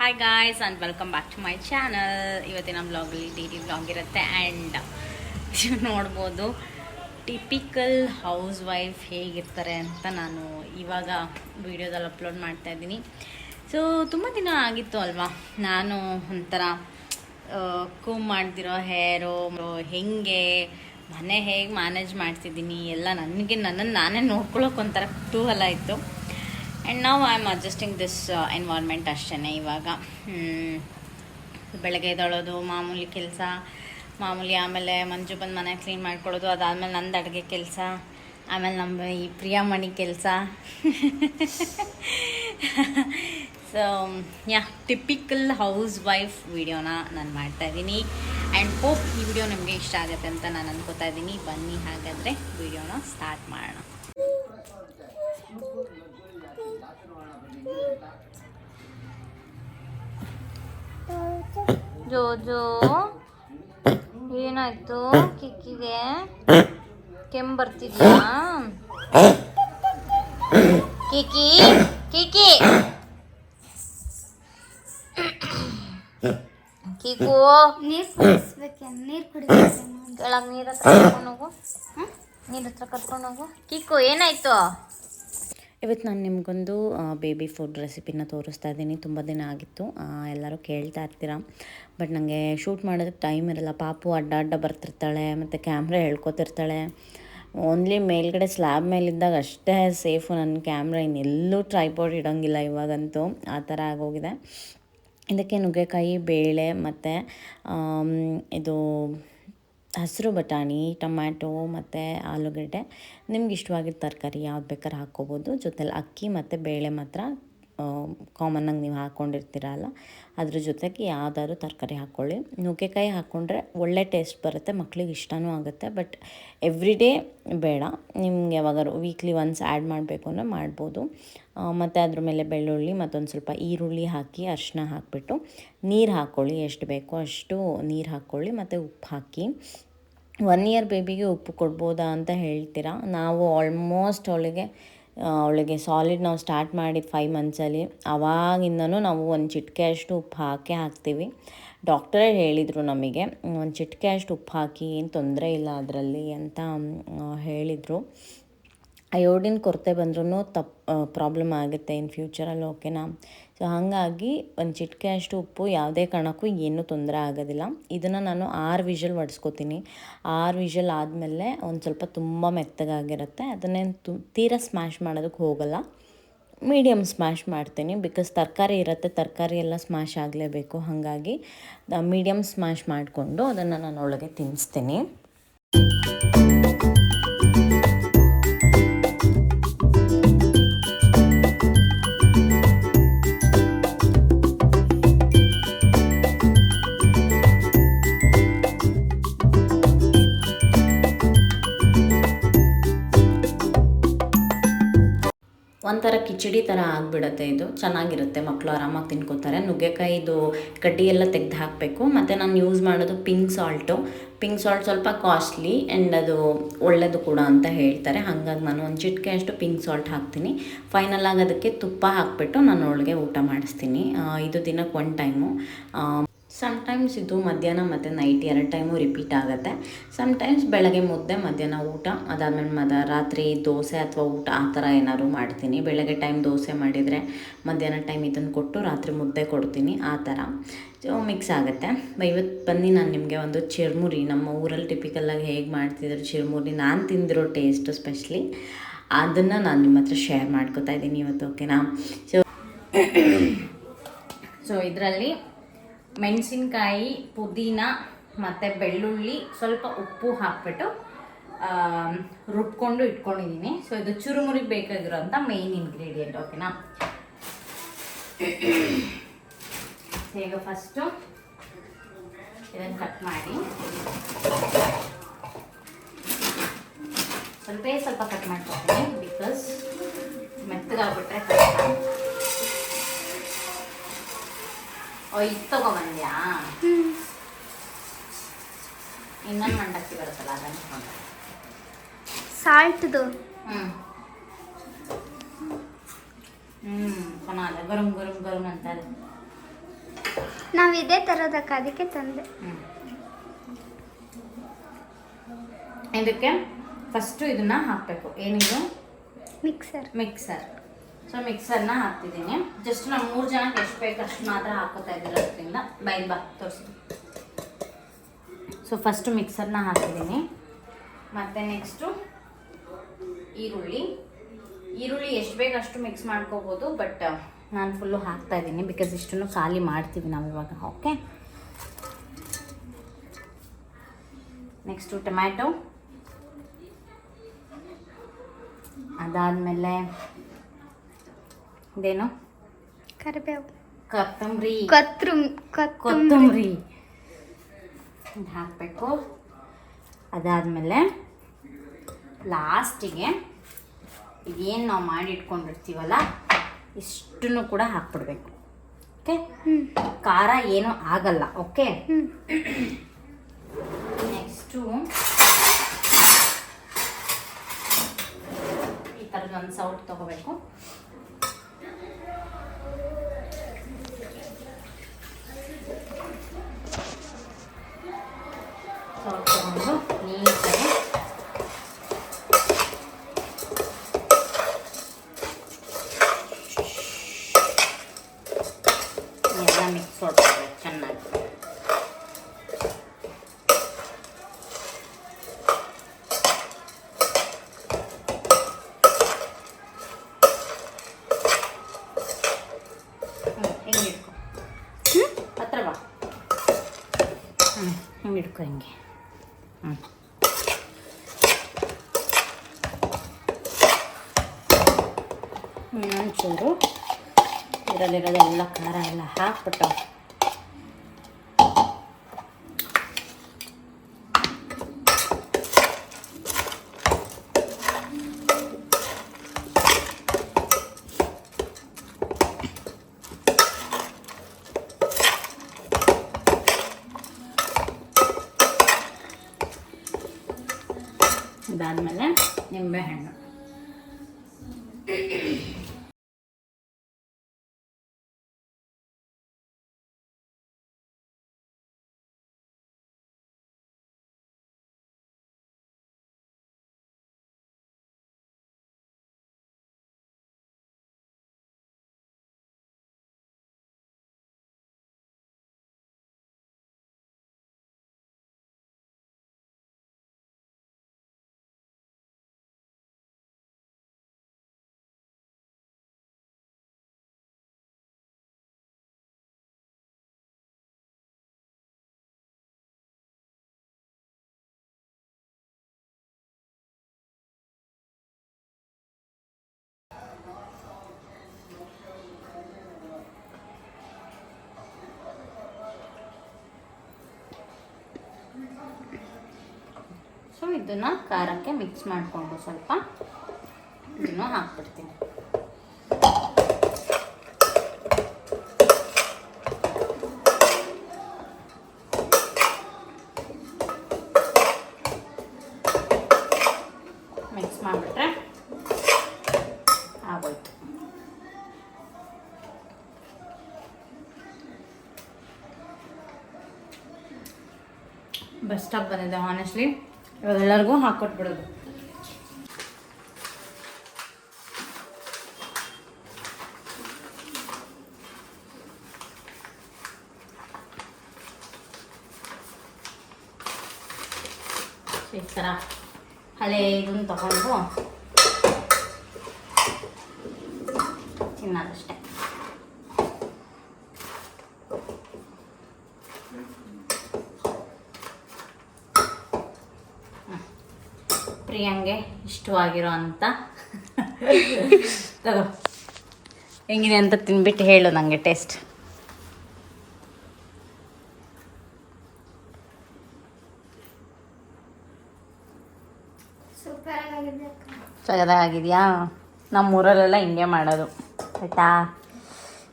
Hi guys and welcome back to my channel ಇವತ್ತಿನ ವ್ಲಾಗಲ್ಲಿ daily blog ಇರುತ್ತೆ and ನೋಡ್ಬೋದು ಟಿಪಿಕಲ್ ಹೌಸ್ ವೈಫ್ ಹೇಗಿರ್ತಾರೆ ಅಂತ ನಾನು ಇವಾಗ ವೀಡಿಯೋದಲ್ಲಿ ಅಪ್ಲೋಡ್ ಮಾಡ್ತಾ ಇದ್ದೀನಿ. ಸೊ ತುಂಬ ದಿನ ಆಗಿತ್ತು ಅಲ್ವಾ? ನಾನು ಒಂಥರ ಕೂಮ್ ಮಾಡ್ತಿರೋ ಹೇರು ಹೆಂಗೆ, ಮನೆ ಹೇಗೆ ಮ್ಯಾನೇಜ್ ಮಾಡ್ತಿದ್ದೀನಿ, ಎಲ್ಲ ನನಗೆ ನನ್ನನ್ನು ನಾನೇ ನೋಡ್ಕೊಳ್ಳೋಕೆ ಒಂಥರ ಕುತೂಹಲ ಇತ್ತು. ಆ್ಯಂಡ್ ನಾವು I am adjusting this environment ಅಷ್ಟೇ ಇವಾಗ. ಬೆಳಗ್ಗೆ ಎದ್ದೊಳೋದು, ಮಾಮೂಲಿ ಕೆಲಸ, ಮಾಮೂಲಿ ಆಮೇಲೆ ಮಂಜು ಬಂದು ಮನೆ ಕ್ಲೀನ್ ಮಾಡ್ಕೊಳ್ಳೋದು ಅದಾದಮೇಲೆ ನಂದು ಅಡುಗೆ ಕೆಲಸ, ಆಮೇಲೆ ನಮ್ಮ ಈ ಪ್ರಿಯಾಮಣಿ ಕೆಲಸ. So yeah typical house ವಿಡಿಯೋನ ನಾನು ಮಾಡ್ತಾಯಿದ್ದೀನಿ ಆ್ಯಂಡ್ ಹೋಪ್ ಈ ವಿಡಿಯೋ ನಿಮಗೆ ಇಷ್ಟ ಆಗುತ್ತೆ ಅಂತ ನಾನು ಅನ್ಕೋತಾ ಇದ್ದೀನಿ. ಬನ್ನಿ ಹಾಗಾದರೆ ವಿಡಿಯೋನ ಸ್ಟಾರ್ಟ್ ಮಾಡೋಣ. ಜೋಜೋ ಏನಾಯ್ತು? ಕಿಕ್ಕಿಗೆ? ಕೆಮ್ಮು ಬರ್ತಿದ್ಯಾ? ಕಿಕಿ ಕಿಕಿ ಕಿಕು ನೀರ್ ಕುಡಿಸ್ಬೇಕು ನೀರು ಕುಡಿಬೇಕು ಕೆಳಗೆ ನೀರು ಹತ್ರ ಕರ್ಕೊಂಡು ಹೋಗು. ನೀರ ಹತ್ರ ಕರ್ಕೊಂಡು ಹೋಗು. ಕಿಕ್ಕು ಏನಾಯ್ತು? ಇವತ್ತು ನಾನು ನಿಮಗೊಂದು ಬೇಬಿ ಫುಡ್ ರೆಸಿಪಿನ ತೋರಿಸ್ತಾ ಇದ್ದೀನಿ. ತುಂಬ ದಿನ ಆಗಿತ್ತು. ಎಲ್ಲರೂ ಕೇಳ್ತಾ ಇರ್ತೀರ. ಬಟ್ ನನಗೆ ಶೂಟ್ ಮಾಡೋದಕ್ಕೆ ಟೈಮ್ ಇರಲ್ಲ. ಪಾಪು ಅಡ್ಡ ಅಡ್ಡ ಬರ್ತಿರ್ತಾಳೆ, ಮತ್ತು ಕ್ಯಾಮ್ರಾ ಹೇಳ್ಕೊತಿರ್ತಾಳೆ. ಓನ್ಲಿ ಮೇಲ್ಗಡೆ ಸ್ಲ್ಯಾಬ್ ಮೇಲಿದ್ದಾಗ ಅಷ್ಟೇ ಸೇಫು ನನ್ನ ಕ್ಯಾಮ್ರಾ ಇನ್ನೆಲ್ಲೂ ಟ್ರೈಪಾಡ್ ಇಡೋಂಗಿಲ್ಲ ಇವಾಗಂತೂ. ಆ ಥರ ಆಗೋಗಿದೆ. ಇದಕ್ಕೆ ನುಗ್ಗೆಕಾಯಿ, ಬೇಳೆ, ಮತ್ತು ಇದು ಹಸಿರು ಬಟಾಣಿ, ಟೊಮ್ಯಾಟೊ ಮತ್ತು ಆಲೂಗಡ್ಡೆ. ನಿಮ್ಗೆ ಇಷ್ಟವಾಗಿದ್ದ ತರಕಾರಿ ಯಾವ್ದು ಬೇಕಾದ್ರೆ ಹಾಕ್ಕೋಬೋದು. ಜೊತೆಲಿ ಅಕ್ಕಿ ಮತ್ತು ಬೇಳೆ ಮಾತ್ರ ಕಾಮನ್ನಾಗಿ ನೀವು ಹಾಕ್ಕೊಂಡಿರ್ತೀರಲ್ಲ ಅದ್ರ ಜೊತೆಗೆ ಯಾವ್ದಾದ್ರು ತರಕಾರಿ ಹಾಕ್ಕೊಳ್ಳಿ ನುಗ್ಗೆಕಾಯಿ ಹಾಕ್ಕೊಂಡ್ರೆ ಒಳ್ಳೆ ಟೇಸ್ಟ್ ಬರುತ್ತೆ, ಮಕ್ಳಿಗೆ ಇಷ್ಟನೂ ಆಗುತ್ತೆ ಬಟ್ ಎವ್ರಿ ಡೇ ಬೇಡ. ನಿಮ್ಗೆ ಯಾವಾಗಾದ್ರು ವೀಕ್ಲಿ ಒನ್ಸ್ ಆ್ಯಡ್ ಮಾಡಬೇಕು ಅಂದರೆ ಮಾಡ್ಬೋದು. ಮತ್ತು ಅದ್ರ ಮೇಲೆ ಬೆಳ್ಳುಳ್ಳಿ ಮತ್ತೊಂದು ಸ್ವಲ್ಪ ಈರುಳ್ಳಿ ಹಾಕಿ ಅರಿಶಿನ ಹಾಕಿಬಿಟ್ಟು ನೀರು ಹಾಕ್ಕೊಳ್ಳಿ ಎಷ್ಟು ಬೇಕೋ ಅಷ್ಟು ನೀರು ಹಾಕ್ಕೊಳ್ಳಿ ಮತ್ತು ಉಪ್ಪು ಹಾಕಿ. ಒನ್ ಇಯರ್ ಬೇಬಿಗೆ ಉಪ್ಪು ಕೊಡ್ಬೋದಾ ಅಂತ ಹೇಳ್ತೀರಾ? ನಾವು ಆಲ್ಮೋಸ್ಟ್ ಅವಳಿಗೆ ಅವಳಿಗೆ ಸಾಲಿಡ್ ನಾವು ಸ್ಟಾರ್ಟ್ ಮಾಡಿದ ಫೈವ್ ಮಂತ್ಸಲ್ಲಿ ಆವಾಗಿಂದನೂ ನಾವು ಒಂದು ಚಿಟಿಕೆ ಅಷ್ಟು ಉಪ್ಪು ಹಾಕೇ ಹಾಕ್ತೀವಿ. ಡಾಕ್ಟರೇ ಹೇಳಿದರು ನಮಗೆ, ಒಂದು ಚಿಟಿಕೆ ಅಷ್ಟು ಉಪ್ಪು ಹಾಕಿ, ಏನು ತೊಂದರೆ ಇಲ್ಲ ಅದರಲ್ಲಿ ಅಂತ ಹೇಳಿದರು. ಅಯೋಡಿನ್ ಕೊರತೆ ಬಂದ್ರೂ ತಪ್ಪು ಪ್ರಾಬ್ಲಮ್ ಆಗುತ್ತೆ ಇನ್ನು ಫ್ಯೂಚರಲ್ಲಿ ಓಕೆನಾ ಸೊ ಹಾಗಾಗಿ ಒಂದು ಚಿಟಿಕೆ ಅಷ್ಟು ಉಪ್ಪು ಯಾವುದೇ ಕಾರಣಕ್ಕೂ ಏನೂ ತೊಂದರೆ ಆಗೋದಿಲ್ಲ. ಇದನ್ನು ನಾನು ಆರು ವಿಷಲ್ ಒಡಿಸ್ಕೋತೀನಿ. ಆರು ವಿಷಲ್ ಆದಮೇಲೆ ಒಂದು ಸ್ವಲ್ಪ ತುಂಬ ಮೆತ್ತಗಾಗಿರುತ್ತೆ. ಅದನ್ನೇನು ತು, ತೀರಾ ಸ್ಮ್ಯಾಶ್ ಮಾಡೋದಕ್ಕೆ ಹೋಗಲ್ಲ. ಮೀಡಿಯಮ್ ಸ್ಮ್ಯಾಶ್ ಮಾಡ್ತೀನಿ. ಬಿಕಾಸ್ ತರಕಾರಿ ಇರುತ್ತೆ, ತರಕಾರಿ ಎಲ್ಲ ಸ್ಮ್ಯಾಶ್ ಆಗಲೇಬೇಕು. ಹಾಗಾಗಿ ಮೀಡಿಯಮ್ ಸ್ಮ್ಯಾಶ್ ಮಾಡಿಕೊಂಡು ಅದನ್ನು ನಾನು ಒಳಗೆ ತಿನ್ನಿಸ್ತೀನಿ ಒಂಥರ ಕಿಚಡಿ ಥರ ಆಗಿಬಿಡುತ್ತೆ ಇದು. ಚೆನ್ನಾಗಿರುತ್ತೆ. ಮಕ್ಕಳು ಆರಾಮಾಗಿ ತಿನ್ಕೋತಾರೆ. ನುಗ್ಗೆಕಾಯಿದು ಕಡ್ಡಿ ಎಲ್ಲ ತೆಗೆದು ಹಾಕಬೇಕು. ಮತ್ತು ನಾನು ಯೂಸ್ ಮಾಡೋದು ಪಿಂಕ್ ಸಾಲ್ಟು ಪಿಂಕ್ ಸಾಲ್ಟ್ ಸ್ವಲ್ಪ ಕಾಸ್ಟ್ಲಿ ಆ್ಯಂಡ್ ಅದು ಒಳ್ಳೆಯದು ಕೂಡ ಅಂತ ಹೇಳ್ತಾರೆ. ಹಾಗಾಗಿ ನಾನು ಒಂದು ಚಿಟಿಕೆ ಅಷ್ಟು ಪಿಂಕ್ ಸಾಲ್ಟ್ ಹಾಕ್ತೀನಿ. ಫೈನಲ್ ಆಗಿ ಅದಕ್ಕೆ ತುಪ್ಪ ಹಾಕಿಬಿಟ್ಟು ನಾನು ಒಳಗೆ ಊಟ ಮಾಡಿಸ್ತೀನಿ. ಇದು ದಿನಕ್ಕೆ ಒನ್ ಟೈಮು ಸಮ್ಟೈಮ್ಸ್ ಇದು ಮಧ್ಯಾಹ್ನ ಮತ್ತು ನೈಟ್ ಎರಡು ಟೈಮು ರಿಪೀಟ್ ಆಗುತ್ತೆ. ಸಮ್ಟೈಮ್ಸ್ ಬೆಳಗ್ಗೆ ಮುದ್ದೆ, ಮಧ್ಯಾಹ್ನ ಊಟ, ಅದಾದಮೇಲೆ ಮದ ರಾತ್ರಿ ದೋಸೆ ಅಥವಾ ಊಟ ಆ ಥರ ಏನಾದ್ರು ಮಾಡ್ತೀನಿ. ಬೆಳಗ್ಗೆ ಟೈಮ್ ದೋಸೆ ಮಾಡಿದರೆ ಮಧ್ಯಾಹ್ನ ಟೈಮ್ ಇದನ್ನು ಕೊಟ್ಟು ರಾತ್ರಿ ಮುದ್ದೆ ಕೊಡ್ತೀನಿ ಆ ಥರ. ಸೊ ಮಿಕ್ಸ್ ಆಗುತ್ತೆ. ಇವತ್ತು ಬನ್ನಿ ನಾನು ನಿಮಗೆ ಒಂದು ಚಿರ್ಮುರಿ. ನಮ್ಮ ಊರಲ್ಲಿ ಟಿಪಿಕಲ್ಲಾಗಿ ಹೇಗೆ ಮಾಡ್ತಿದ್ರು ಚಿರ್ಮುರಿ? ನಾನು ತಿಂದಿರೋ ಟೇಸ್ಟ್ ಸ್ಪೆಷಲಿ ಅದನ್ನು ನಾನು ನಿಮ್ಮ ಹತ್ರ ಶೇರ್ ಮಾಡ್ಕೋತಾ ಇದ್ದೀನಿ ಇವತ್ತು ಓಕೆನಾ ಸೊ ಸೊ ಇದರಲ್ಲಿ ಮೆಣಸಿನ್ಕಾಯಿ, ಪುದೀನ ಮತ್ತು ಬೆಳ್ಳುಳ್ಳಿ ಸ್ವಲ್ಪ ಉಪ್ಪು ಹಾಕ್ಬಿಟ್ಟು ರುಬ್ಕೊಂಡು ಇಟ್ಕೊಂಡಿದ್ದೀನಿ. ಸೊ ಇದು ಚುರುಮುರಿಗೆ ಬೇಕಾಗಿರೋಂಥ ಮೇಯ್ನ್ ಇಂಗ್ರೀಡಿಯೆಂಟ್ ಓಕೆನಾ ಈಗ ಫಸ್ಟು ಇದನ್ನು ಕಟ್ ಮಾಡಿ. ಸ್ವಲ್ಪ ಸ್ವಲ್ಪ ಕಟ್ ಮಾಡ್ಕೊತೀನಿ ಬಿಕಾಸ್ ಮೆತ್ತಗಾಗ್ಬಿಟ್ರೆ ಕಷ್ಟ. ಓ ಇದು ತಗೊಬಂದ್ಯಾ ಇನ್ನೊಂದು ಮಂಡಕ್ಕಿ ಬರುತ್ತಲ್ಲ ಅದನ್ನು ತಗೊಂಡೆ ಸಾಲ್ಟ್ದು ಹ್ಞೂ ಹ್ಞೂ ಚೆನ್ನಾಗಿದೆ ಗರಂ ಗರಂ ಗರಂ ಅಂತಾರೆ. ನಾವು ಇದೇ ಥರದಕ್ಕೆ ಅದಕ್ಕೆ ತಂದೆ. ಇದಕ್ಕೆ ಫಸ್ಟು ಇದನ್ನ ಹಾಕಬೇಕು. ಏನಿದು? ಮಿಕ್ಸರ್ ಮಿಕ್ಸರ್ ಸೊ ಮಿಕ್ಸರ್ನ ಹಾಕ್ತಿದ್ದೀನಿ. ಜಸ್ಟ್ ನಾವು ಮೂರು ಜನಕ್ಕೆ ಎಷ್ಟು ಬೇಕು ಅಷ್ಟು ಮಾತ್ರ ಹಾಕೋತಾ ಇದ್ದಿರೋದ್ರಿಂದ ಬೈ ಬಾ, ತೋರಿಸಿ. ಸೊ ಫಸ್ಟು ಮಿಕ್ಸರ್ನ ಹಾಕಿದ್ದೀನಿ ಮತ್ತು ನೆಕ್ಸ್ಟು ಈರುಳ್ಳಿ. ಈರುಳ್ಳಿ ಎಷ್ಟು ಬೇಕು ಅಷ್ಟು ಮಿಕ್ಸ್ ಮಾಡ್ಕೋಬೋದು ಬಟ್ ನಾನು ಫುಲ್ಲು ಹಾಕ್ತಾ ಇದ್ದೀನಿ ಬಿಕಾಸ್ ಇಷ್ಟನ್ನು ಖಾಲಿ ಮಾಡ್ತೀವಿ ನಾವು ಇವಾಗ ಓಕೆ ನೆಕ್ಸ್ಟು ಟೊಮ್ಯಾಟೊ ಅದಾದಮೇಲೆ ಇದೇನು? ಕರಿಬೇವು. ಕೊತ್ತಂಬರಿ. ಕತ್ರು ಕೊತ್ತಂಬರಿ. ಹಾಕಬೇಕು. ಅದಾದಮೇಲೆ ಲಾಸ್ಟಿಗೆ ಇದೇನು ನಾವು ಮಾಡಿ ಇಟ್ಕೊಂಡಿರ್ತೀವಲ್ಲ ಇಷ್ಟನ್ನು ಕೂಡ ಹಾಕ್ಬಿಡ್ಬೇಕು. ಓಕೆ? ಖಾರ ಏನೂ ಆಗಲ್ಲ ಓಕೆ? ನೆಕ್ಸ್ಟು ಈ ಥರದ ಒಂದು ಸೌಟ್ ತಗೋಬೇಕು. ಸೌಟ್ ತಗೊಂಡು ನೀಟಾಗಿ ಎಲ್ಲ ಮಿಕ್ಸ್ ಹೊಡ್ಕೋಬೇಕು ಚೆನ್ನಾಗಿ ಹ್ಞೂ ಹಿಂಗೆ ಇಟ್ಕೊ ಹತ್ರ ಬಾ ಹ್ಞೂ ಹಿಂಗೆ ಇಟ್ಕೊ ಹಿಂಗೆ ಹ್ಞೂ ಇನ್ನೊಂಚೂರು ಇದರಲ್ಲಿರೋದೆಲ್ಲ ಖಾರ ಎಲ್ಲ ಹಾಕ್ಬಿಟ್ಟು ಇದಾದಮೇಲೆ ನಿಂಬೆಹಣ್ಣು ಇದನ್ನು ಖಾರಕ್ಕೆ ಮಿಕ್ಸ್ ಮಾಡಿಕೊಂಡು ಸ್ವಲ್ಪ ಇದನ್ನು ಹಾಕ್ಬಿಡ್ತೀನಿ. ಮಿಕ್ಸ್ ಮಾಡಿಬಿಟ್ರೆ ಆಗೋಯ್ತು. ಬೆಸ್ಟ್ ಸ್ಟಾಪ್ ಬಂದಿದೆ ಆನೆಸ್ಟ್ಲಿ ಇವಾಗ ಎಲ್ಲರಿಗೂ ಹಾಕ್ಕೊಟ್ಬಿಡೋದು ಈ ಥರ ಹಳೆ ಇದನ್ನು ತಗೊಂಡು ತಿನ್ನೋದಷ್ಟೇ. ಇಷ್ಟವಾಗಿರೋ ಅಂತ ತಗೋ. ಹೆಂಗಿದೆ ಅಂತ ತಿನ್ಬಿಟ್ಟು ಹೇಳು ನನಗೆ ಟೇಸ್ಟ್. ಸಗದಾಗಿದೆಯಾ ನಮ್ಮೂರಲ್ಲೆಲ್ಲ ಹಿಂಗೆ ಮಾಡೋದು. ಆಯಿತಾ?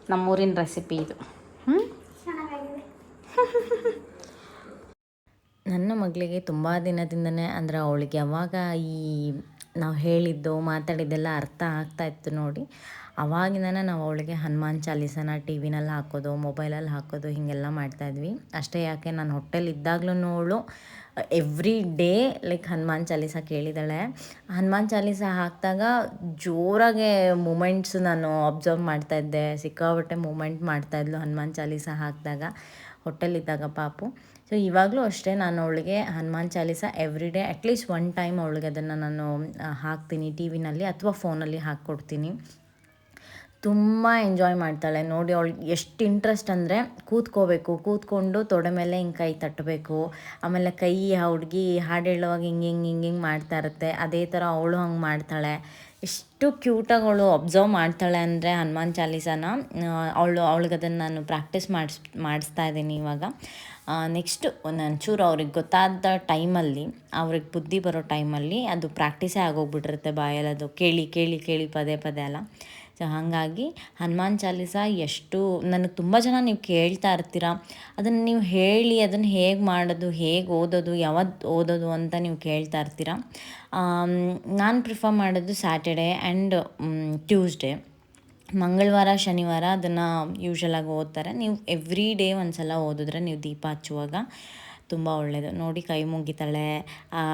ನಮ್ಮೂರಿನ ರೆಸಿಪಿ ಇದು. ಹ್ಞೂ ಚೆನ್ನಾಗಿದೆ ನನ್ನ ಮಗಳಿಗೆ ತುಂಬ ದಿನದಿಂದನೇ ಅಂದರೆ ಅವಳಿಗೆ ಯಾವಾಗ ಈ ನಾವು ಹೇಳಿದ್ದು, ಮಾತಾಡಿದ್ದೆಲ್ಲ ಅರ್ಥ ಆಗ್ತಾ ಇತ್ತು ನೋಡಿ. ಅವಾಗಿಂದನೇ ನಾವು ಅವಳಿಗೆ ಹನುಮಾನ್ ಚಾಲೀಸನ ಟಿ ವಿನಲ್ಲಿ ಹಾಕೋದು, ಮೊಬೈಲಲ್ಲಿ ಹಾಕೋದು ಹೀಗೆಲ್ಲ ಮಾಡ್ತಾಯಿದ್ವಿ ಅಷ್ಟೇ ಯಾಕೆ, ನಾನು ಹೊಟ್ಟೆಲ್ಲಿ ಇದ್ದಾಗ್ಲೂ ಅವಳು every day like Hanuman Chalisa ಕೇಳಿದಾಳೆ Hanuman Chalisa ಹಾಕಿದಾಗ ಜೋರಾಗೆ ಮೂಮೆಂಟ್ಸ್ ನಾನು ಅಬ್ಸರ್ವ್ ಮಾಡ್ತಾಯಿದ್ದೆ ಸಿಕ್ಕಾಬಟ್ಟೆ ಮೂಮೆಂಟ್ ಮಾಡ್ತಾಯಿದ್ಲು ಹನುಮಾನ್ ಚಾಲೀಸ ಹಾಕಿದಾಗ. ಹೊಟ್ಟೆಲಿದ್ದಾಗ ಪಾಪು. ಸೊ ಇವಾಗಲೂ ಅಷ್ಟೇ ನಾನು ಅವಳಿಗೆ Hanuman Chalisa every day at least one time ಅವಳಿಗೆ ಅದನ್ನು ನಾನು ಹಾಕ್ತೀನಿ ಟಿ ವಿನಲ್ಲಿ ಅಥವಾ ಫೋನಲ್ಲಿ ಹಾಕ್ಕೊಡ್ತೀನಿ. ತುಂಬ ಎಂಜಾಯ್ ಮಾಡ್ತಾಳೆ. ನೋಡಿ ಅವಳು ಎಷ್ಟು ಇಂಟ್ರೆಸ್ಟ್ ಅಂದರೆ ಕೂತ್ಕೋಬೇಕು, ಕೂತ್ಕೊಂಡು ತೊಡೆ ಮೇಲೆ ಹಿಂಗೆ ಕೈ ತಟ್ಟಬೇಕು, ಆಮೇಲೆ ಕೈ, ಆ ಹುಡುಗಿ ಹಾಡು ಹೇಳುವಾಗ ಹಿಂಗೆ ಹಿಂಗೆ ಹಿಂಗೆ ಹಿಂಗೆ ಮಾಡ್ತಾ ಇರುತ್ತೆ. ಅದೇ ಥರ ಅವಳು ಹಂಗೆ ಮಾಡ್ತಾಳೆ. ಎಷ್ಟು ಕ್ಯೂಟಾಗಿ ಅವಳು ಅಬ್ಸರ್ವ್ ಮಾಡ್ತಾಳೆ ಅಂದರೆ ಹನುಮಾನ್ ಚಾಲೀಸನ ಅವಳು, ಅವಳಿಗೆ ಅದನ್ನು ನಾನು ಪ್ರಾಕ್ಟೀಸ್ ಮಾಡಿಸ್, ಮಾಡಿಸ್ತಾ ಇದ್ದೀನಿ ಇವಾಗ. ನೆಕ್ಸ್ಟು ಒಂಚೂರು ಅವ್ರಿಗೆ ಗೊತ್ತಾದ ಟೈಮಲ್ಲಿ ಅವ್ರಿಗೆ ಬುದ್ಧಿ ಬರೋ ಟೈಮಲ್ಲಿ ಅದು ಪ್ರಾಕ್ಟೀಸೇ ಆಗೋಗ್ಬಿಟ್ಟಿರುತ್ತೆ ಬಾಯಲ್ಲಿ. ಅದು ಕೇಳಿ ಕೇಳಿ ಕೇಳಿ ಪದೇ ಪದೇ ಅಲ್ಲ. ಸೊ ಹಾಗಾಗಿ ಹನುಮಾನ್ ಚಾಲೀಸ ಎಷ್ಟು, ನನಗೆ ತುಂಬ ಜನ ನೀವು ಕೇಳ್ತಾ ಇರ್ತೀರ. ಅದನ್ನು ನೀವು ಹೇಳಿ, ಅದನ್ನು ಹೇಗೆ ಮಾಡೋದು, ಹೇಗೆ ಓದೋದು ಯಾವತ್ತು ಓದೋದು ಅಂತ ನೀವು ಕೇಳ್ತಾ ಇರ್ತೀರ. ನಾನು ಪ್ರಿಫರ್ ಮಾಡೋದು ಸ್ಯಾಟರ್ಡೆ ಆ್ಯಂಡ್ ಟ್ಯೂಸ್ಡೇ. ಮಂಗಳವಾರ, ಶನಿವಾರ ಅದನ್ನು ಯೂಶ್ವಲಾಗಿ ಓದ್ತಾರೆ. ನೀವು ಎವ್ರಿ ಡೇ ಒಂದು ಸಲ ಓದಿದ್ರೆ ನೀವು ದೀಪ ಹಚ್ಚುವಾಗ. ತುಂಬ ಒಳ್ಳೆಯದು ನೋಡಿ ಕೈ ಮುಗಿತಾಳೆ.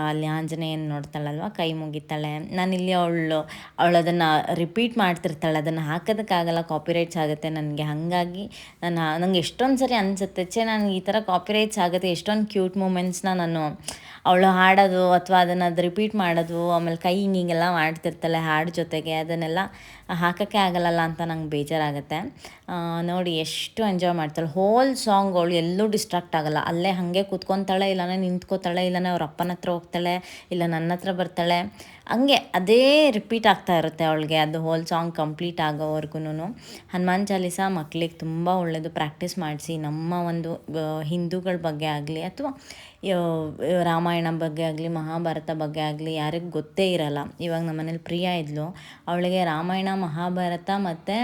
ಅಲ್ಲಿ ಆಂಜನೇಯನ ನೋಡ್ತಾಳಲ್ವ? ಕೈ ಮುಗಿತಾಳೆ. ನಾನಿಲ್ಲಿ ಅವಳು ಅವಳು ಅದನ್ನು ರಿಪೀಟ್ ಮಾಡ್ತಿರ್ತಾಳೆ. ಅದನ್ನು ಹಾಕೋದಕ್ಕಾಗಲ್ಲ ಕಾಪಿರೈಟ್ಸ್ ಆಗುತ್ತೆ ನನಗೆ. ಹಾಗಾಗಿ ನಾನು ನಂಗೆ ಎಷ್ಟೊಂದು ಸರಿ ಅನಿಸುತ್ತೆ ಚೆ ನಾನು ಈ ಥರ ಕಾಪಿರೈಟ್ಸ್ ಆಗುತ್ತೆ ಎಷ್ಟೊಂದು ಕ್ಯೂಟ್ ಮೂಮೆಂಟ್ಸ್ನ ನಾನು ಅವಳು ಹಾಡೋದು ಅಥವಾ ಅದನ್ನು ಅದು ರಿಪೀಟ್ ಮಾಡೋದು, ಆಮೇಲೆ ಕೈ ಹಿಂಗೆ ಹಿಂಗೆಲ್ಲ ಮಾಡ್ತಿರ್ತಾಳೆ ಹಾಡು ಜೊತೆಗೆ ಅದನ್ನೆಲ್ಲ ಹಾಕೋಕ್ಕೆ ಆಗಲ್ಲಲ್ಲ ಅಂತ ನಂಗೆ ಬೇಜಾರಾಗುತ್ತೆ. ನೋಡಿ ಎಷ್ಟು ಎಂಜಾಯ್ ಮಾಡ್ತಾಳೆ. ಹೋಲ್ ಸಾಂಗ್ ಅವಳು ಎಲ್ಲೂ ಡಿಸ್ಟ್ರಾಕ್ಟ್ ಆಗಲ್ಲ. ಅಲ್ಲೇ ಹಾಗೆ ಕೂತ್ಕೊತಾಳೆ ಇಲ್ಲಾಂದ್ರೆ ನಿಂತ್ಕೋತಾಳೆ ಇಲ್ಲನೆ ಅವ್ರ ಅಪ್ಪನ ಹತ್ರ ಹೋಗ್ತಾಳೆ, ಇಲ್ಲ ನನ್ನ ಹತ್ರ ಬರ್ತಾಳೆ. ಹಂಗೆ ಅದೇ ರಿಪೀಟ್ ಆಗ್ತಾ ಇರುತ್ತೆ ಅವಳಿಗೆ. ಅದು ಹೋಲ್ ಸಾಂಗ್ ಕಂಪ್ಲೀಟ್ ಆಗೋವರೆಗೂ ಹನುಮಾನ್ ಚಾಲೀಸ ಮಕ್ಕಳಿಗೆ ತುಂಬ ಒಳ್ಳೆಯದು ಪ್ರಾಕ್ಟೀಸ್ ಮಾಡಿಸಿ ನಮ್ಮ ಒಂದು ಹಿಂದೂಗಳ ಬಗ್ಗೆ ಆಗಲಿ ಅಥವಾ ರಾಮಾಯಣ ಬಗ್ಗೆ ಆಗಲಿ, ಮಹಾಭಾರತ ಬಗ್ಗೆ ಆಗಲಿ ಯಾರಿಗೂ ಗೊತ್ತೇ ಇರಲ್ಲ. ಇವಾಗ ನಮ್ಮ ಮನೇಲಿ ಪ್ರಿಯಾ ಇದ್ಲು. ಅವಳಿಗೆ ರಾಮಾಯಣ, ಮಹಾಭಾರತ ಮತ್ತು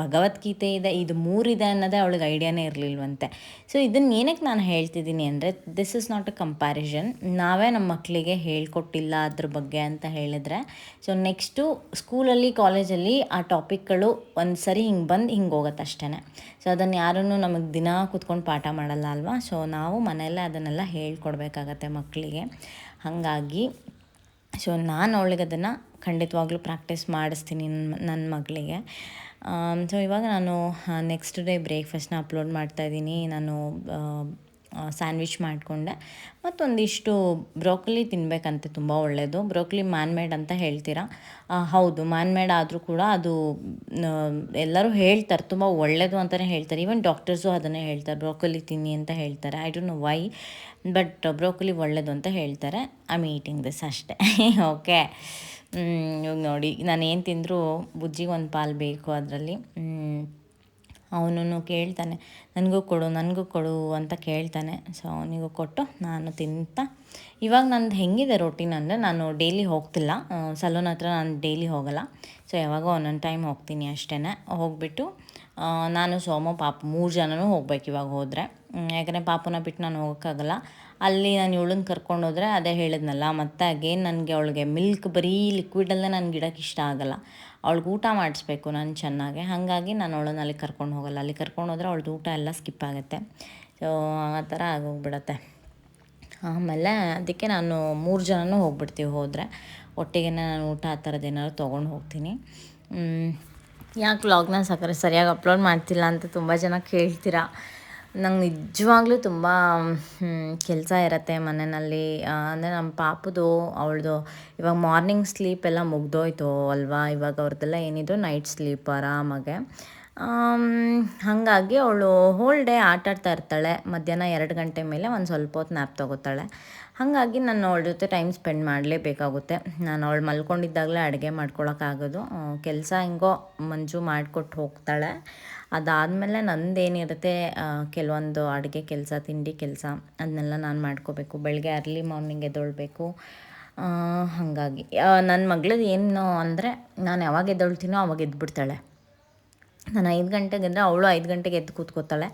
ಭಗವದ್ಗೀತೆ ಇದೆ, ಇದು ಮೂರಿದೆ ಅನ್ನೋದೇ ಅವಳಿಗೆ ಐಡಿಯಾನೇ ಇರಲಿಲ್ವಂತೆ. ಸೊ ಇದನ್ನು ಏನಕ್ಕೆ ನಾನು ಹೇಳ್ತಿದ್ದೀನಿ ಅಂದರೆ this is not a comparison ನಾವೇ ನಮ್ಮ ಮಕ್ಕಳಿಗೆ ಹೇಳ್ಕೊಟ್ಟಿಲ್ಲ ಅದ್ರ ಬಗ್ಗೆ ಅಂತ ಹೇಳಿದರೆ ಸೊ ನೆಕ್ಸ್ಟು ಸ್ಕೂಲಲ್ಲಿ ಕಾಲೇಜಲ್ಲಿ ಆ ಟಾಪಿಕ್ಗಳು ಒಂದು ಸರಿ ಹಿಂಗೆ ಬಂದು ಹಿಂಗೆ ಹೋಗುತ್ತೆ ಅಷ್ಟೇ ಸೊ ಅದನ್ನು ಯಾರೂ ನಮಗೆ ದಿನ ಕೂತ್ಕೊಂಡು ಪಾಠ ಮಾಡಲ್ಲ ಅಲ್ವಾ? ಸೊ ನಾವು ಮನೆಯಲ್ಲೇ ಅದನ್ನೆಲ್ಲ ಹೇಳ್ಕೊಡ್ಬೇಕಾಗತ್ತೆ ಮಕ್ಕಳಿಗೆ ಹಾಗಾಗಿ ಸೊ ನಾನು ಅವಳಿಗೆ ಅದನ್ನು ಖಂಡಿತವಾಗ್ಲೂ ಪ್ರಾಕ್ಟೀಸ್ ಮಾಡಿಸ್ತೀನಿ ನನ್ನ ನನ್ನ ಮಗಳಿಗೆ. ಸೊ ಇವಾಗ ನಾನು ನೆಕ್ಸ್ಟ್ ಡೇ ಬ್ರೇಕ್ಫಾಸ್ಟ್ನ ಅಪ್ಲೋಡ್ ಮಾಡ್ತಾಯಿದ್ದೀನಿ ನಾನು ಸ್ಯಾಂಡ್ವಿಚ್ ಮಾಡಿಕೊಂಡೆ. ಮತ್ತೊಂದಿಷ್ಟು ಬ್ರೋಕಲಿ ತಿನ್ಬೇಕಂತೆ ತುಂಬ ಒಳ್ಳೆಯದು ಬ್ರೋಕಲಿ ಮ್ಯಾನ್ಮೇಡ್ ಅಂತ ಹೇಳ್ತೀರಾ? ಹೌದು ಮ್ಯಾನ್ಮೇಡ್ ಆದರೂ ಕೂಡ ಅದು ಎಲ್ಲರೂ ಹೇಳ್ತಾರೆ, ತುಂಬ ಒಳ್ಳೆಯದು ಅಂತಲೇ ಹೇಳ್ತಾರೆ. ಈವನ್ ಡಾಕ್ಟರ್ಸು ಅದನ್ನೇ ಹೇಳ್ತಾರೆ ಬ್ರೋಕಲಿ ತಿನ್ನಿ ಅಂತ ಹೇಳ್ತಾರೆ. I don't know why but broccoli ಒಳ್ಳೆಯದು ಅಂತ ಹೇಳ್ತಾರೆ. ಐ ಮೀಟಿಂಗ್ ದಿಸ್ ಅಷ್ಟೇ. ಓಕೆ ಇವಾಗ ನೋಡಿ, ನಾನು ಏನು ತಿಂದರೂ ಬುಜ್ಜಿಗೆ ಒಂದು ಪಾಲು ಬೇಕು ಅದರಲ್ಲಿ. ಅವನು ಕೇಳ್ತಾನೆ, ನನಗೂ ಕೊಡು ನನಗೂ ಕೊಡು ಅಂತ ಕೇಳ್ತಾನೆ. ಸೊ ಅವನಿಗೂ ಕೊಟ್ಟು ನಾನು ತಿಂತ. ಇವಾಗ ನಂದು ಹೆಂಗಿದೆ ರೊಟೀನ್ ಅಂದರೆ ನಾನು ಡೈಲಿ ಹೋಗ್ತಿಲ್ಲ. ಸಲೂನ್ ಹತ್ರ ನಾನು ಡೈಲಿ ಹೋಗಲ್ಲ. ಸೊ ಯಾವಾಗ ಒಂದೊಂದು ಟೈಮ್ ಹೋಗ್ತೀನಿ ಅಷ್ಟೇ ಹೋಗ್ಬಿಟ್ಟು ನಾನು ಸೋಮ, ಪಾಪ ಮೂರು ಜನನೂ ಹೋಗ್ಬೇಕು ಇವಾಗ ಹೋದರೆ. ಯಾಕಂದರೆ ಪಾಪುನ ಬಿಟ್ಟು ನಾನು ಹೋಗೋಕ್ಕಾಗಲ್ಲ. ಅಲ್ಲಿ ನಾನು ಇವಳನ್ನ ಕರ್ಕೊಂಡು ಹೋದರೆ ಅದೇ ಹೇಳಿದ್ನಲ್ಲ ಮತ್ತೆ ಅಗೇನ್ ನನಗೆ ಅವಳಿಗೆ ಮಿಲ್ಕ್ ಬರೀ ಲಿಕ್ವಿಡಲ್ಲೇ ನನಗೆ ಗಿಡಕ್ಕೆ ಇಷ್ಟ ಆಗಲ್ಲ. ಅವಳಿಗೆ ಊಟ ಮಾಡಿಸ್ಬೇಕು ನಾನು ಚೆನ್ನಾಗಿ. ಹಾಗಾಗಿ ನಾನು ಅವಳನ್ನ ಅಲ್ಲಿ ಕರ್ಕೊಂಡು ಹೋಗಲ್ಲ. ಅಲ್ಲಿ ಕರ್ಕೊಂಡು ಹೋದ್ರೆ ಅವಳದು ಊಟ ಎಲ್ಲ ಸ್ಕಿಪ್ ಆಗುತ್ತೆ. ಸೊ ಆ ಥರ ಆಗೋಗ್ಬಿಡತ್ತೆ. ಆಮೇಲೆ ಅದಕ್ಕೆ ನಾನು ಮೂರು ಜನನೂ ಹೋಗ್ಬಿಡ್ತೀವಿ ಹೋದರೆ. ಒಟ್ಟಿಗೆ ನಾನು ಊಟ ಆ ಥರದ್ದು ಏನಾದ್ರು ತೊಗೊಂಡು ಹೋಗ್ತೀನಿ. ಯಾಕೆ ವ್ಲಾಗ್ನ ಸಕ್ಕರೆ ಸರಿಯಾಗಿ ಅಪ್ಲೋಡ್ ಮಾಡ್ತಿಲ್ಲ ಅಂತ ತುಂಬ ಜನ ಕೇಳ್ತೀರಾ? ನಂಗೆ ನಿಜವಾಗ್ಲೂ ತುಂಬ ಕೆಲಸ ಇರುತ್ತೆ ಮನೆಯಲ್ಲಿ. ಅಂದರೆ ನಮ್ಮ ಪಾಪದು, ಅವಳದು ಇವಾಗ ಮಾರ್ನಿಂಗ್ ಸ್ಲೀಪ್ ಎಲ್ಲ ಮುಗ್ದೋಯ್ತು ಅಲ್ವಾ? ಇವಾಗ ಅವ್ರದ್ದೆಲ್ಲ ಏನಿದ್ರು ನೈಟ್ ಸ್ಲೀಪ್ ಆರಾಮಾಗೆ. ಹಾಗಾಗಿ ಅವಳು ಹೋಲ್ ಡೇ ಆಟ ಆಡ್ತಾ ಇರ್ತಾಳೆ. ಮಧ್ಯಾಹ್ನ ಎರಡು ಗಂಟೆ ಮೇಲೆ ಒಂದು ಸ್ವಲ್ಪ ಹೊತ್ತು ನ್ಯಾಪ್ ತೊಗೋತಾಳೆ. ಹಾಗಾಗಿ ನಾನು ಅವಳ ಜೊತೆ ಟೈಮ್ ಸ್ಪೆಂಡ್ ಮಾಡಲೇಬೇಕಾಗುತ್ತೆ. ನಾನು ಅವಳು ಮಲ್ಕೊಂಡಿದ್ದಾಗಲೇ ಅಡುಗೆ ಮಾಡ್ಕೊಳಕ್ಕಾಗೋದು. ಕೆಲಸ ಹೆಂಗೋ ಮಂಜು ಮಾಡಿಕೊಟ್ಟು ಹೋಗ್ತಾಳೆ. ಅದಾದಮೇಲೆ ನಂದೇನಿರುತ್ತೆ ಕೆಲವೊಂದು ಅಡುಗೆ ಕೆಲಸ, ತಿಂಡಿ ಕೆಲಸ ಅದನ್ನೆಲ್ಲ ನಾನು ಮಾಡ್ಕೋಬೇಕು. ಬೆಳಗ್ಗೆ ಅರ್ಲಿ ಮಾರ್ನಿಂಗ್ ಎದ್ದೊಳ್ಬೇಕು. ಹಾಗಾಗಿ ನನ್ನ ಮಗಳದ್ದು ಏನು ಅಂದರೆ, ನಾನು ಯಾವಾಗ ಎದ್ದೊಳ್ತೀನೋ ಅವಾಗ ಎದ್ಬಿಡ್ತಾಳೆ. ನಾನು ಐದು ಗಂಟೆಗೆ ಎದ್ದರೆ ಅವಳು ಐದು ಗಂಟೆಗೆ ಎದ್ದು ಕೂತ್ಕೋತಾಳೆ.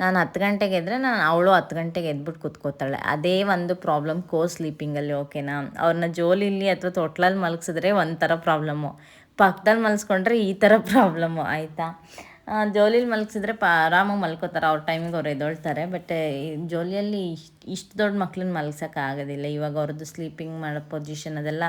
ನಾನು ಹತ್ತು ಗಂಟೆಗೆ ಎದ್ದರೆ ನಾನು ಅವಳು ಹತ್ತು ಗಂಟೆಗೆ ಎದ್ಬಿಟ್ಟು ಕೂತ್ಕೋತಾಳೆ. ಅದೇ ಒಂದು ಪ್ರಾಬ್ಲಮ್ ಕೋ ಸ್ಲೀಪಿಂಗಲ್ಲಿ, ಓಕೆನಾ? ಅವ್ರನ್ನ ಜೋಲಿಲಿ ಅಥವಾ ತೊಟ್ಲಲ್ಲಿ ಮಲಗಿಸಿದ್ರೆ ಒಂಥರ ಪ್ರಾಬ್ಲಮ್ಮು. ಪಕ್ಕದಲ್ಲಿ ಮಲ್ಸ್ಕೊಂಡ್ರೆ ಈ ಥರ ಪ್ರಾಬ್ಲಮ್ಮು, ಆಯಿತಾ? ಜೋಲಿಲಿ ಮಲಗಿಸಿದ್ರೆ ಪ, ಆರಾಮಾಗಿ ಮಲ್ಕೋತಾರೆ, ಅವ್ರ ಟೈಮಿಗೆ ಅವ್ರು ಎದ್ದೊಳ್ತಾರೆ ಬಟ್ ಜೋಲಿಯಲ್ಲಿ ಇಷ್ಟು ಇಷ್ಟು ದೊಡ್ಡ ಮಕ್ಳನ್ನ ಮಲ್ಗ್ಸೋಕ್ಕಾಗೋದಿಲ್ಲ ಇವಾಗ ಅವ್ರದ್ದು ಸ್ಲೀಪಿಂಗ್ ಮಾಡೋ ಪೊಸಿಷನ್ ಅದೆಲ್ಲ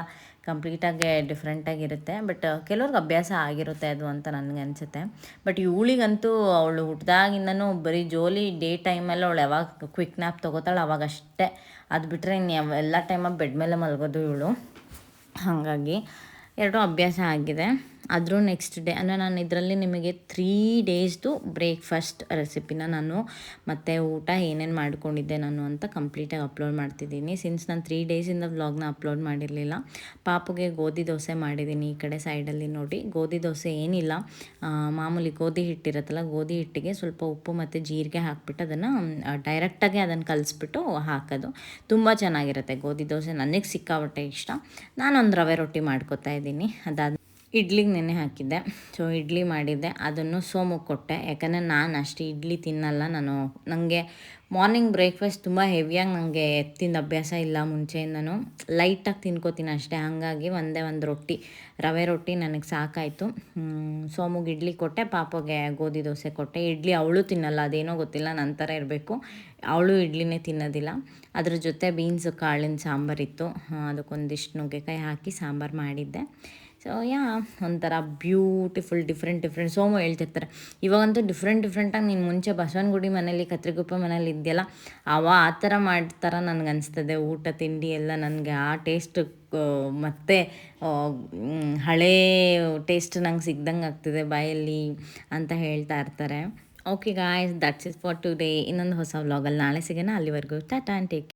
ಕಂಪ್ಲೀಟಾಗಿ ಡಿಫ್ರೆಂಟಾಗಿರುತ್ತೆ ಬಟ್ ಕೆಲವ್ರಿಗೆ ಅಭ್ಯಾಸ ಆಗಿರುತ್ತೆ ಅದು ಅಂತ ನನಗೆ ಅನಿಸುತ್ತೆ. ಬಟ್ ಇವಳಿಗಂತೂ ಅವಳು ಹುಟ್ದಾಗಿಂದನೂ ಬರೀ ಜೋಲಿ ಡೇ ಟೈಮಲ್ಲಿ ಅವಳು ಯಾವಾಗ ಕ್ವಿಕ್ ನ್ಯಾಪ್ ತೊಗೋತಾಳೆ ಅವಾಗ ಅಷ್ಟೇ. ಅದು ಬಿಟ್ಟರೆ ಇನ್ನು ಯಾವ, ಎಲ್ಲ ಟೈಮಾಗಿ ಬೆಡ್ ಮೇಲೆ ಮಲಗೋದು ಇವಳು. ಹಾಗಾಗಿ, ಎರಡೂ ಅಭ್ಯಾಸ ಆಗಿದೆ. ಆದರೂ ನೆಕ್ಸ್ಟ್ ಡೇ ಅಂದರೆ ನಾನು ಇದರಲ್ಲಿ ನಿಮಗೆ ತ್ರೀ ಡೇಸ್ದು ಬ್ರೇಕ್ಫಾಸ್ಟ್ ರೆಸಿಪಿನ ನಾನು ಮತ್ತು ಊಟ ಏನೇನು ಮಾಡ್ಕೊಂಡಿದ್ದೆ ನಾನು ಅಂತ ಕಂಪ್ಲೀಟಾಗಿ ಅಪ್ಲೋಡ್ ಮಾಡ್ತಿದ್ದೀನಿ. ಸಿನ್ಸ್ ನಾನು ತ್ರೀ ಡೇಸಿಂದ ವ್ಲಾಗ್ನ ಅಪ್ಲೋಡ್ ಮಾಡಿರಲಿಲ್ಲ, ಪಾಪುಗೆ ಗೋಧಿ ದೋಸೆ ಮಾಡಿದ್ದೀನಿ ಈ ಕಡೆ ಸೈಡಲ್ಲಿ ನೋಡಿ. ಗೋಧಿ ದೋಸೆ ಏನಿಲ್ಲ ಮಾಮೂಲಿ ಗೋಧಿ ಹಿಟ್ಟಿರುತ್ತಲ್ಲ, ಗೋಧಿ ಹಿಟ್ಟಿಗೆ ಸ್ವಲ್ಪ ಉಪ್ಪು ಮತ್ತು ಜೀರಿಗೆ ಹಾಕ್ಬಿಟ್ಟು ಅದನ್ನು ಡೈರೆಕ್ಟಾಗಿ ಅದನ್ನು ಕಲಿಸ್ಬಿಟ್ಟು ಹಾಕೋದು. ತುಂಬ ಚೆನ್ನಾಗಿರುತ್ತೆ ಗೋಧಿ ದೋಸೆ, ನನಗೆ ಸಿಕ್ಕಾಬಟ್ಟೆ ಇಷ್ಟ. ನಾನೊಂದು ರವೆ ರೊಟ್ಟಿ ಮಾಡ್ಕೊತಾ ಇದ್ದೀನಿ. ಅದಾದ ಇಡ್ಲಿಗೆ ನೆನೆ ಹಾಕಿದ್ದೆ. ಸೊ ಇಡ್ಲಿ ಮಾಡಿದ್ದೆ. ಅದನ್ನು ಸೋಮಕ್ಕೆ ಕೊಟ್ಟೆ. ಯಾಕಂದರೆ ನಾನು ಅಷ್ಟು ಇಡ್ಲಿ ತಿನ್ನಲ್ಲ. ನಾನು ನನಗೆ ಮಾರ್ನಿಂಗ್ ಬ್ರೇಕ್ಫಾಸ್ಟ್ ತುಂಬ ಹೆವಿಯಾಗಿ ನನಗೆ ಎತ್ತಿಂದ ಅಭ್ಯಾಸ ಇಲ್ಲ ಮುಂಚೆಯಿಂದನೂ. ಲೈಟಾಗಿ ತಿನ್ಕೋತೀನಿ ಅಷ್ಟೇ. ಹಾಗಾಗಿ ಒಂದೇ ಒಂದು ರೊಟ್ಟಿ, ರವೆ ರೊಟ್ಟಿ ನನಗೆ ಸಾಕಾಯಿತು. ಸೋಮುಗೆ ಇಡ್ಲಿ ಕೊಟ್ಟೆ. ಪಾಪಗೆ ಗೋಧಿ ದೋಸೆ ಕೊಟ್ಟೆ. ಇಡ್ಲಿ ಅವಳು ತಿನ್ನಲ್ಲ. ಅದೇನೋ ಗೊತ್ತಿಲ್ಲ. ನಂತರ ಇರಬೇಕು. ಅವಳು ಇಡ್ಲಿನೇ ತಿನ್ನೋದಿಲ್ಲ. ಅದ್ರ ಜೊತೆ ಬೀನ್ಸ್ ಕಾಳಿನ ಸಾಂಬಾರಿತ್ತು ಅದಕ್ಕೊಂದಿಷ್ಟು ನುಗ್ಗೆಕಾಯಿ ಹಾಕಿ ಸಾಂಬಾರು ಮಾಡಿದ್ದೆ. ಸೊ ಯಾ ಒಂಥರ ಬ್ಯೂಟಿಫುಲ್ ಡಿಫ್ರೆಂಟ್ ಡಿಫ್ರೆಂಟ್ ಸೋಮು ಹೇಳ್ತಿರ್ತಾರೆ. ಇವಾಗಂತೂ ಡಿಫ್ರೆಂಟ್ ಡಿಫ್ರೆಂಟಾಗಿ ನೀನು ಮುಂಚೆ ಬಸವನಗುಡಿ ಮನೇಲಿ, ಕತ್ರಿಗುಪ್ಪ ಮನೇಲಿ ಇದೆಯಲ್ಲ, ಅವ ಆ ಥರ ಮಾಡ್ತಾರ ಅನಿಸ್ತದೆ ಊಟ, ತಿಂಡಿ ಎಲ್ಲ ನನಗೆ ಆ ಟೇಸ್ಟ್ ಮತ್ತೆ ಹಳೇ ಟೇಸ್ಟ್ ನಂಗೆ ಸಿಗ್ದಂಗೆ ಆಗ್ತಿದೆ ಬಾಯಲ್ಲಿ ಅಂತ ಹೇಳ್ತಾ ಇರ್ತಾರೆ. Okay guys that's is for today ಇನ್ನೊಂದು ಹೊಸ ವ್ಲಾಗಲ್ಲಿ ನಾಳೆ ಸಿಗೋಣ. ಅಲ್ಲಿವರೆಗೂ ಟಾಟಾ ಆ್ಯಂಡ್ ಟೇಕ್